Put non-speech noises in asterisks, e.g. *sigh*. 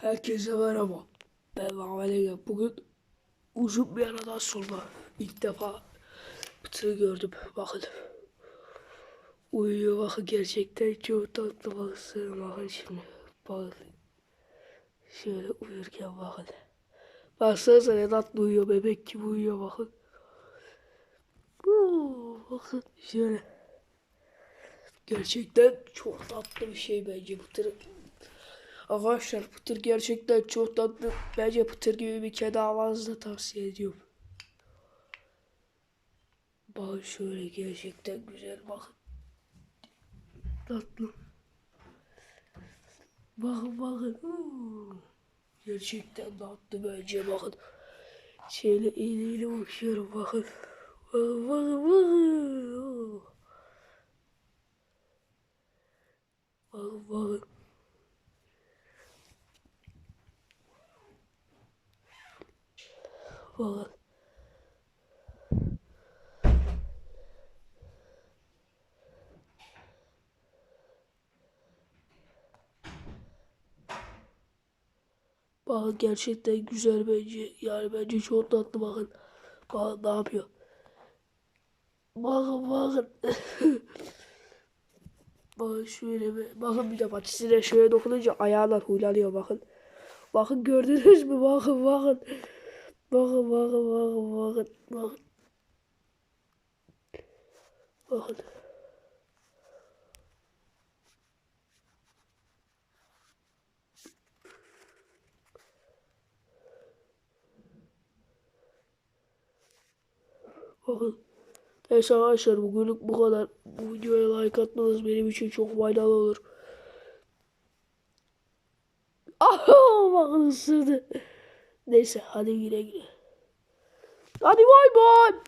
Herkese merhaba. Ben Ege. Bugün uzun bir aradan sonra ilk defa Pıtır'ı gördüm. Bakın. Uyuyor bakın gerçekten çok tatlı baksana bakın şimdi. Bakın. Şöyle uyurken bakın. Baksanıza ne tatlı uyuyor bebek gibi uyuyor bakın. Bakın şöyle. Gerçekten çok tatlı bir şey bence Pıtır'ın. Arkadaşlar Pıtır gerçekten çok tatlı. Bence Pıtır gibi bir kedi avazını tavsiye ediyorum. Bakın şöyle gerçekten güzel bakın. Tatlı. Bakın bakın. Gerçekten tatlı bence bakın. Şöyle iğneyle bakıyorum bakın. Bakın bakın bakın. Bakın bakın. Bakın. Bakın gerçekten güzel bence. Yani bence çok tatlı bakın. Bakın ne yapıyor. Bakın bakın. *laughs* bakın şöyle bir. Bakın bir de patisine şöyle dokununca ayağlar huylanıyor bakın. Bakın gördünüz mü? Bakın bakın. Bakın bakın bakın bakın. Bakın. Bakın. Bakın. Neyse arkadaşlar bugünlük bu kadar. Bu videoya like atmanız benim için çok faydalı olur. Aha *laughs* bakın ısırdı. Neyse hadi güle güle. Hadi bay bay.